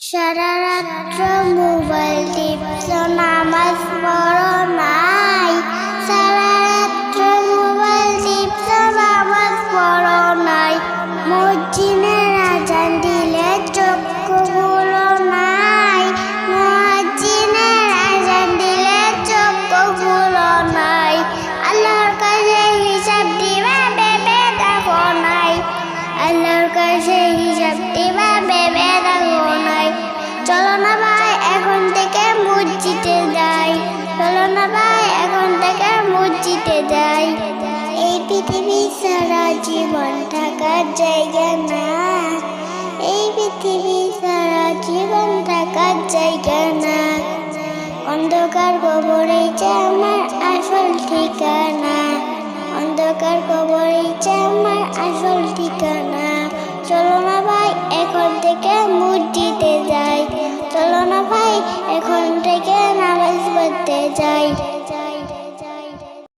সারা mobile tips, নামাজ পড়ো নাই। সারা রাত্র মোবাইল টিপছ, নামাজ পড়ো নাই। মসজিদের আজান দিলে চক্ষুগুলো নাই। মসজিদের আজান দিলে চক্ষুগুলো নাই। আল্লাহর কাছে হিসাব দিবা, ভেবে দেখো নাই। আল্লাহর কাছে চলো এখন থেকে মসজিদে যাই। এই পৃথিবী সারা জীবন থাকার জায়গা না। এই পৃথিবী সারা জীবন থাকার জায়গা না। অন্ধকার কবরে যে আমার আসল ঠিকানা। অন্ধকার কবরে যে আমার আসল ঠিকানা।